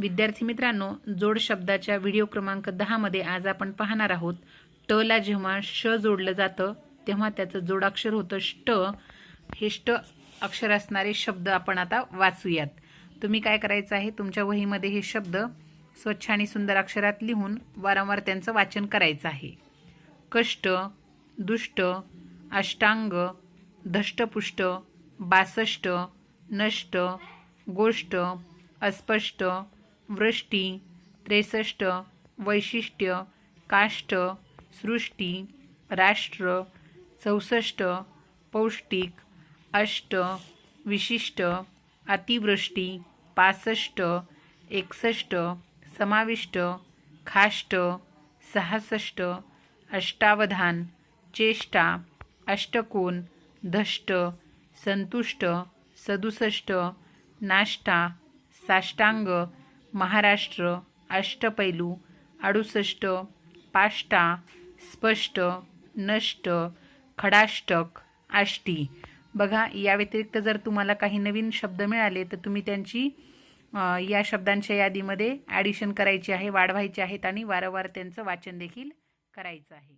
विद्यार्थी मित्रांनो जोड शब्दाच्या व्हिडिओ क्रमांक दहामध्ये आज आपण पाहणार आहोत. ट ला जेव्हा श जोडलं जातं तेव्हा त्याचं जोडाक्षर होतं ष्ट. हे ष्ट अक्षर असणारे शब्द आपण आता वाचूयात. तुम्ही काय करायचं आहे? तुमच्या वहीमध्ये हे शब्द स्वच्छ आणि सुंदर अक्षरात लिहून वारंवार त्यांचं वाचन करायचं आहे. कष्ट दुष्ट अष्टांग धष्टपुष्ट बासष्ट नष्ट गोष्ट अस्पष्ट वृष्टी त्रेसष्ट वैशिष्ट्य काष्ट सृष्टी राष्ट्र चौसष्ट पौष्टिक अष्ट विशिष्ट अतिवृष्टी पासष्ट एकसष्ट समाविष्ट खाष्ट सहासष्ट अष्टावधान चेष्टा अष्टकोन धष्ट संतुष्ट सदुसष्ट नाष्टा साष्टांग महाराष्ट्र अष्टपैलू अडुसष्ट पाष्टा स्पष्ट नष्ट खडाष्टक आष्टी. बघा या व्यतिरिक्त जर तुम्हाला काही नवीन शब्द मिळाले तर तुम्ही त्यांची या शब्दांच्या यादीमध्ये ॲडिशन करायची आहे वाढवायची आहेत आणि वारंवार त्यांचं वाचन देखील करायचं आहे.